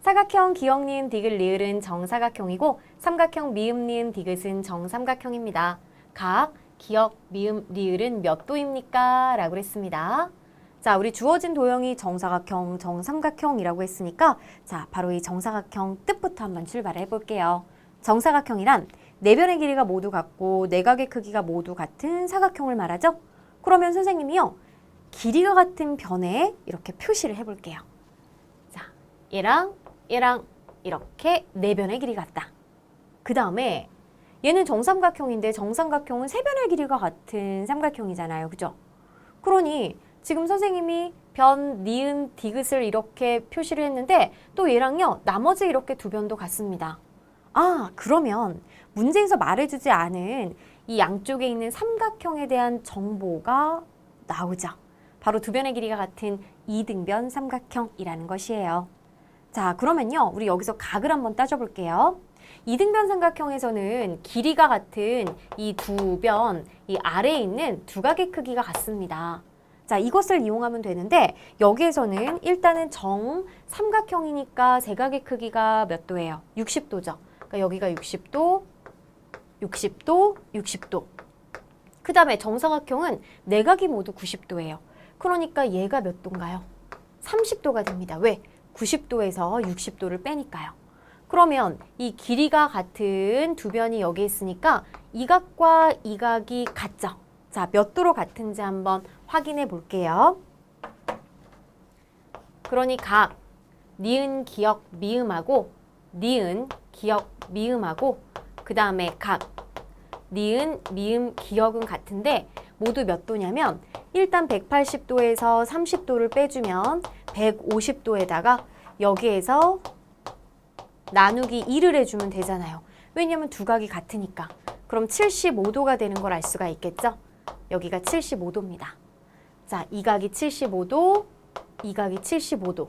사각형 기역 니은 디귿 리을은 정사각형이고 삼각형 미음 니은 디귿은 정삼각형입니다. 각 기역 미음 리을은 몇 도입니까? 라고 했습니다. 자, 우리 주어진 도형이 정사각형, 정삼각형이라고 했으니까 자, 바로 이 정사각형 뜻부터 한번 출발해 볼게요. 정사각형이란 네 변의 길이가 모두 같고 내각의 크기가 모두 같은 사각형을 말하죠. 그러면 선생님이요. 길이가 같은 변에 이렇게 표시를 해 볼게요. 자, 얘랑 얘랑 이렇게 네 변의 길이 같다. 그 다음에 얘는 정삼각형인데 정삼각형은 세 변의 길이가 같은 삼각형이잖아요. 그죠? 그러니 지금 선생님이 변, 니은, 디귿을 이렇게 표시를 했는데 또 얘랑요. 나머지 이렇게 두 변도 같습니다. 아, 그러면 문제에서 말해주지 않은 이 양쪽에 있는 삼각형에 대한 정보가 나오죠. 바로 두 변의 길이가 같은 이등변 삼각형이라는 것이에요. 자, 그러면요. 우리 여기서 각을 한번 따져볼게요. 이등변 삼각형에서는 길이가 같은 이 두 변, 이 아래에 있는 두 각의 크기가 같습니다. 자, 이것을 이용하면 되는데 여기에서는 일단은 정 삼각형이니까 세각의 크기가 몇 도예요? 60도죠. 그러니까 여기가 60도, 60도, 60도. 그 다음에 정사각형은 내각이 모두 90도예요. 그러니까 얘가 몇 도인가요? 30도가 됩니다. 왜? 90도에서 60도를 빼니까요. 그러면 이 길이가 같은 두 변이 여기 있으니까 이 각과 이 각이 같죠? 자, 몇 도로 같은지 한번 확인해 볼게요. 그러니 각, 니은, 기역, 미음하고 니은, 기역, 미음하고 그 다음에 각, 니은, 미음, 기역은 같은데 모두 몇 도냐면 일단 180도에서 30도를 빼주면 150도에다가 여기에서 나누기 2를 해주면 되잖아요. 왜냐면 두 각이 같으니까. 그럼 75도가 되는 걸 알 수가 있겠죠? 여기가 75도입니다. 자, 이 각이 75도, 이 각이 75도.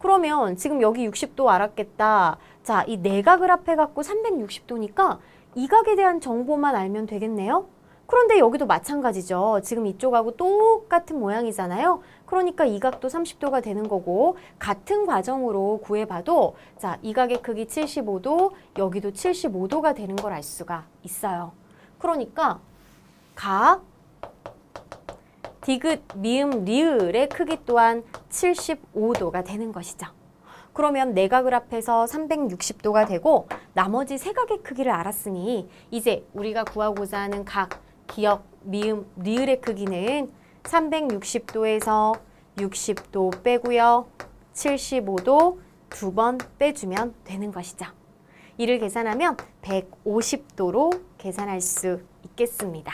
그러면 지금 여기 60도 알았겠다. 자, 이 내각을 합해갖고 360도니까 이 각에 대한 정보만 알면 되겠네요. 그런데 여기도 마찬가지죠. 지금 이쪽하고 똑같은 모양이잖아요. 그러니까 이 각도 30도가 되는 거고 같은 과정으로 구해봐도 자, 이 각의 크기 75도, 여기도 75도가 되는 걸 알 수가 있어요. 그러니까 각 디귿, 미음, 리을의 크기 또한 75도가 되는 것이죠. 그러면 내각을 합해서 360도가 되고 나머지 세 각의 크기를 알았으니 이제 우리가 구하고자 하는 각, 기역, 미음, 리을의 크기는 360도에서 60도 빼고요. 75도 두 번 빼주면 되는 것이죠. 이를 계산하면 150도로 계산할 수 있겠습니다.